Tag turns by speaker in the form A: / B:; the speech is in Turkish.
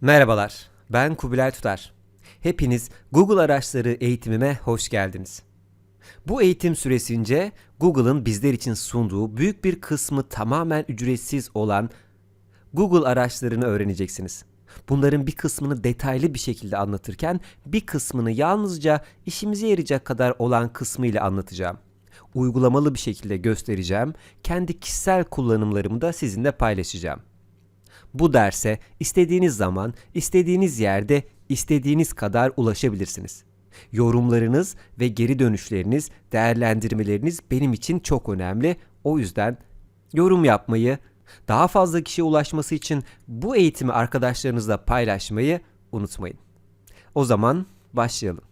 A: Merhabalar, ben Kubilay Tutar. Hepiniz Google araçları eğitimime hoş geldiniz. Bu eğitim süresince Google'ın bizler için sunduğu büyük bir kısmı tamamen ücretsiz olan Google araçlarını öğreneceksiniz. Bunların bir kısmını detaylı bir şekilde anlatırken bir kısmını yalnızca işimize yarayacak kadar olan kısmıyla anlatacağım. Uygulamalı bir şekilde göstereceğim. Kendi kişisel kullanımlarımı da sizinle paylaşacağım. Bu derse istediğiniz zaman, istediğiniz yerde, istediğiniz kadar ulaşabilirsiniz. Yorumlarınız ve geri dönüşleriniz, değerlendirmeleriniz benim için çok önemli. O yüzden yorum yapmayı, daha fazla kişiye ulaşması için bu eğitimi arkadaşlarınızla paylaşmayı unutmayın. O zaman başlayalım.